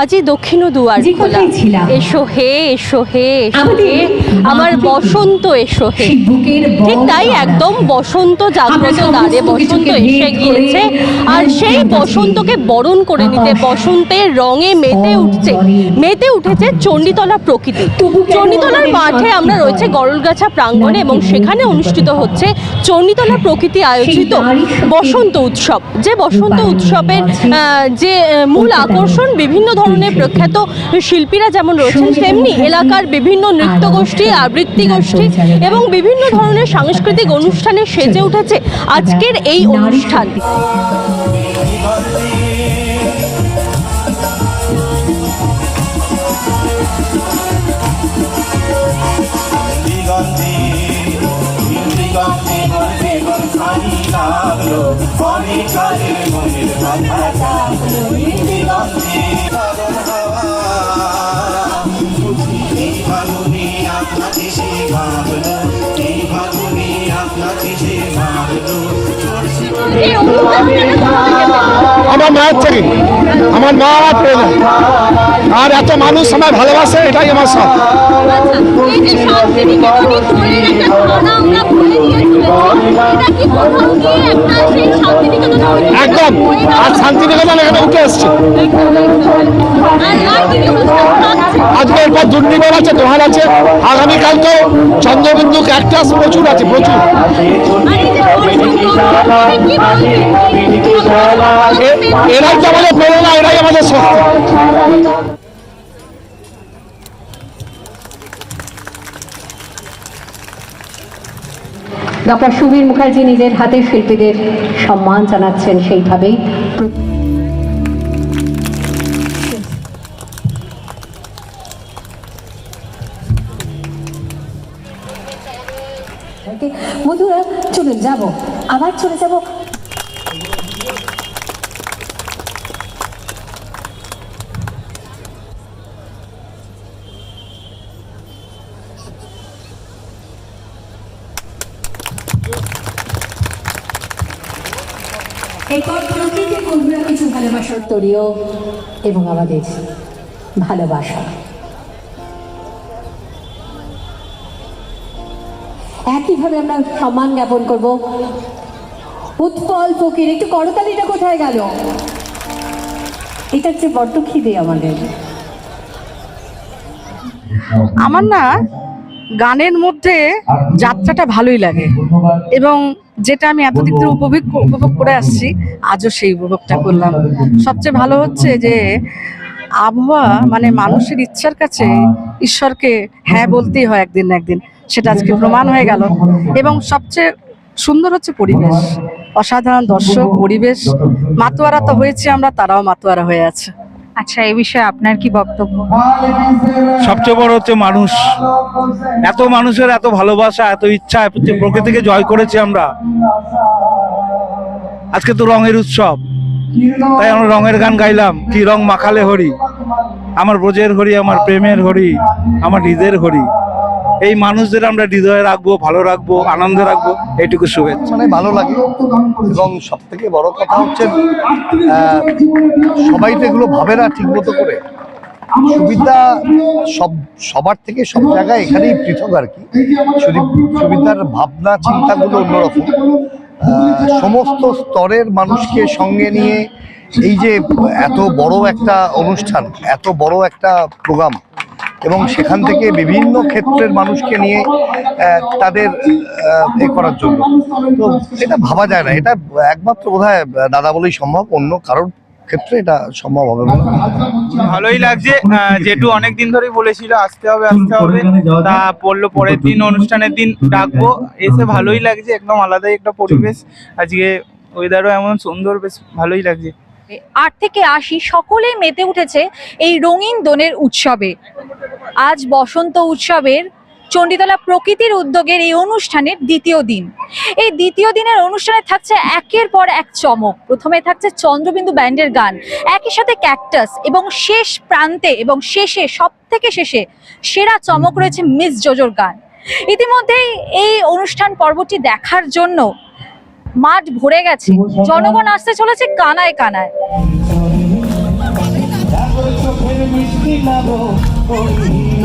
আজি দক্ষিণ দুয়ার খোলা। এসো হে এসো হে এসো হে। আমার বসন্ত এসো হে। ঠিক তাই একদম বসন্ত জাগ্রত দ্বারে বসন্ত এসে গিয়েছে। আর সেই বসন্তকে বরণ করে নিতে বসন্তের রঙে মেতে উঠছে। মেতে উঠেছে চণ্ডীতলা প্রকৃতি। চণ্ডীতলার মাঠে আমরা হয়? রয়েছে গরলগাছা প্রাঙ্গণে এবং সেখানে অনুষ্ঠিত হচ্ছে চণ্ডীতলা প্রকৃতি আয়োজিত বসন্ত উৎসব। যে বসন্ত উৎসবের আহ, যে মূল আকর্ষণ বিভিন্ন ধরনের সেই প্রখ্যাত শিল্পীরা যেমন রয়েছেন তেমনি এলাকার বিভিন্ন নৃত্য গোষ্ঠী আবৃত্তি গোষ্ঠী এবং বিভিন্ন ধরনের সাংস্কৃতিক অনুষ্ঠানে সেজে উঠেছে আজকের এই নারী অনুষ্ঠান। লাগল অনেক মনের কথা জাগলো ফাগুনে আপনাকে সে ভাবলো এই ফাগুনে আপনাকে সে ভাবলো? আমার মায়ের থেকে আমার মা আমার প্রয়োজন আর এত মানুষ আমার ভালোবাসে এটাই আমার সব একদম। আর শান্তিনিকেতন এখানে উঠে এসছে। আজকে এরপর দুর্নিবার আছে দোহার আছে। আগামীকাল তো চন্দ্রবিন্দু ক্যাকটাস প্রচুর আছে, প্রচুর। এরাই তো আমাদের প্রেরণা, এরাই আমাদের শক্তি। ডক্টর সুবীর মুখার্জি নিজের হাতে শিল্পীদের সম্মান জানাচ্ছেন সেইভাবেই। বন্ধুরা, চলুন, যাব। আবার চলে যাব। এরপর প্রকৃতি বন্ধুরা কিছু ভালোবাসার তরীয় এবং আমাদের ভালোবাসা। একইভাবে আমরা সম্মান জ্ঞাপন করব। উৎপল ফকির, একটু করতালিটা কোথায় গেল? এটা হচ্ছে বড্ড খিদে আমাদের। আমার না গানের মধ্যে যাত্রাটা ভালোই লাগে। এবং যেটা আমি এতদিন ধরে উপভোগ উপভোগ করে আসছি, আজও সেই উপভোগটা করলাম। সবচেয়ে ভালো হচ্ছে যে আবহাওয়া মানে মানুষের ইচ্ছার কাছে ঈশ্বরকে হ্যাঁ বলতেই হয় একদিন না একদিন, সেটা আজকে প্রমাণ হয়ে গেল। এবং সবচেয়ে সুন্দর হচ্ছে পরিবেশ। অসাধারণ দর্শক, পরিবেশ। মাতোয়ারা তো হয়েছে আমরা, তারাও মাতোয়ারা হয়ে আছে। আচ্ছা এই বিষয়ে আপনার কি বক্তব্য? সবচেয়ে বড় হচ্ছে মানুষ। এত মানুষের এত ভালোবাসা, এত ইচ্ছা প্রকৃতিকে জয় করেছি আমরা। আজকে তো রঙের উৎসব। তাই আমরা রঙের গান গাইলাম। কি রং মাখালে হরি। আমার ব্রজের হরি, আমার প্রেমের হরি, আমার হৃদের হরি। এই মানুষদের আমরা হৃদয়ে রাখব, ভালো রাখব, আনন্দে রাখব, এইটুকু শুভেচ্ছা। মানে ভালো লাগে। এবং সব থেকে বড় কথা হচ্ছে সবাই তো এগুলো ভাবে না ঠিক মতো করে। সুবিধা সব, সবার থেকে সব জায়গায় এখানেই পৃথক আর কি। সুবিধার ভাবনা, চিন্তাগুলো অন্যরকম। সমস্ত স্তরের মানুষকে সঙ্গে নিয়ে এই যে এত বড় একটা অনুষ্ঠান, এত বড় একটা প্রোগ্রাম এবং সেখান থেকে বিভিন্ন ক্ষেত্রের মানুষকে নিয়ে তাদের এ করার জন্য। তো এটা ভাবা যায় না। এটা একমাত্র বোধহয় দাদা বলেই সম্ভব অন্য কারোর ক্ষেত্রে এটা সম্ভব হবে ভালোই লাগছে আহ, জেঠু অনেকদিন ধরেই বলেছিল আসতে হবে আসতে হবে। তা পড়ল পরের দিন অনুষ্ঠানের দিন ডাকবো এসে ভালোই লাগছে। একদম আলাদাই একটা পরিবেশ। আজকে ওয়েদারও এমন সুন্দর বেশ ভালোই লাগছে। আট থেকে আশি সকলেই মেতে উঠেছে এই রঙিন দোনের উৎসবে। আজ বসন্ত উৎসবের চণ্ডীতলা প্রকৃতির উদ্যোগের এই অনুষ্ঠানের দ্বিতীয় দিন। এই দ্বিতীয় দিনের অনুষ্ঠানে থাকছে একের পর এক চমক। প্রথমে থাকছে চন্দ্রবিন্দু ব্যান্ডের গান। একই সাথে ক্যাকটাস এবং শেষ প্রান্তে এবং শেষে সব থেকে শেষে সেরা চমক রয়েছে মিস জোজোর গান। ইতিমধ্যেই এই অনুষ্ঠান পর্বটি দেখার জন্য মাঠ ভরে গেছে। জনগণ আসতে চলেছে কানায় কানায়। কহিল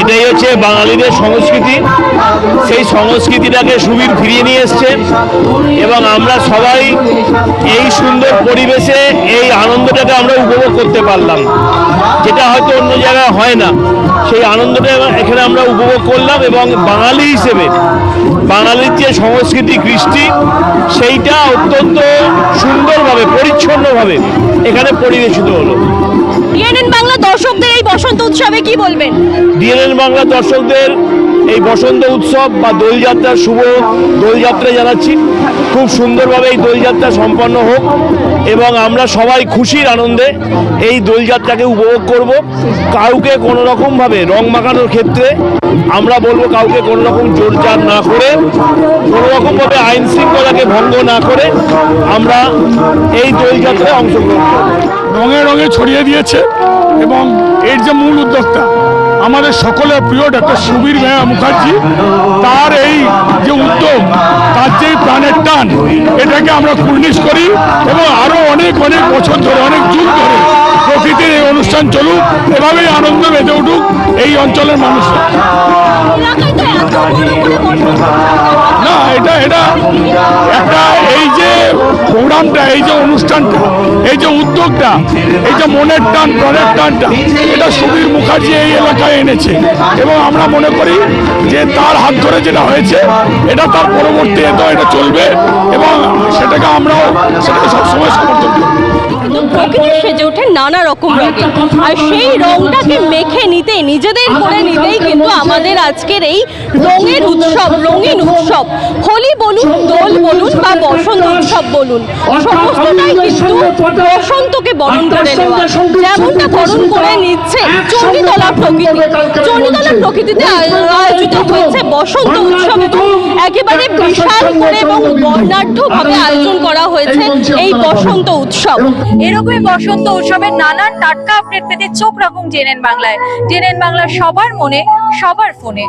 এটাই হচ্ছে বাঙালিদের সংস্কৃতি। সেই সংস্কৃতিটাকে সুবীর ফিরিয়ে নিয়ে এসছে এবং আমরা সবাই এই সুন্দর পরিবেশে এই আনন্দটাকে আমরা উপভোগ করতে পারলাম। যেটা হয়তো অন্য জায়গায় হয় না। সেই আনন্দটা এখানে আমরা উপভোগ করলাম এবং বাঙালি হিসেবে, বাঙালির যে সংস্কৃতি কৃষ্টি, সেইটা অত্যন্ত সুন্দরভাবে, পরিচ্ছন্নভাবে এখানে পরিবেশিত হলো। ডিএনএন বাংলা দর্শকদের এই বসন্ত উৎসবে কি বলবেন? ডিএনএন বাংলা দর্শকদের এই বসন্ত উৎসব বা দোলযাত্রার শুভ দোলযাত্রা জানাচ্ছি। খুব সুন্দরভাবে এই দোলযাত্রা সম্পন্ন হোক এবং আমরা সবাই খুশির আনন্দে এই দোলযাত্রাকে উপভোগ করব। কাউকে কোনো রকমভাবে রং মাখানোর ক্ষেত্রে আমরা বলব কাউকে কোনো রকম জোরজার না করে কোনো রকমভাবে আইন শৃঙ্খলাকে ভঙ্গ না করে আমরা এই দোলযাত্রায় অংশগ্রহণ করব। রঙে রঙে ছড়িয়ে দিয়েছে এবং এর যে মূল উদ্যোক্তা আমাদের সকলের প্রিয় ডক্টর সুবীর মেয়া মুখার্জি, তার এই যে উদ্যোগ, তার যে প্রাণের টান, এটাকে আমরা কুর্নিশ করি এবং আরও অনেক অনেক বছর ধরে, অনেক যুগ ধরে প্রকৃতির এই অনুষ্ঠান চলুক, এভাবেই আনন্দ মেতে উঠুক এই অঞ্চলের বসন্ত না, এটা এটা প্রোগ্রামটা, এই যে অনুষ্ঠানটা, এই যে উদ্যোগটা, এই যে মনের টান, প্রাণের টানটা, এটা সুবীর মুখার্জি এই এলাকায় এনেছে। এবং আমরা মনে করি যে তার হাত ধরে যেটা হয়েছে, এটা তার পরবর্তী এটা চলবে, এবং সেটাকে আমরাও সেটাকে সবসময় সমর্থন করি একদম প্রকৃতি সেজে ওঠে নানা রকম রঙে। আর সেই রংটাকে মেখে নিতে নিজেদের করে নিতেই কিন্তু আমাদের আজকের এই রঙের উৎসব রঙিন উৎসব। হোলি বলুন দোল বলুন বা বসন্ত উৎসব। বলুন। সমস্তটাই কিন্তু বসন্তকে বরণ করে নেওয়া। যেমনটা বরণ করে নিচ্ছে চণ্ডীতলা প্রকৃতি। চণ্ডীতলা প্রকৃতিতে আয়োজিত হয়েছে বসন্ত উৎসব এবং একেবারে বিশাল করে এবং বর্ণাঢ্য ভাবে আয়োজন করা হয়েছে এই বসন্ত উৎসব। এরকমই বসন্ত উৎসবের নানান টাটকা আপডেট পেতে চোখ রাখুন জেনেন বাংলায়। জেনেন বাংলা সবার মনে, সবার ফোনে।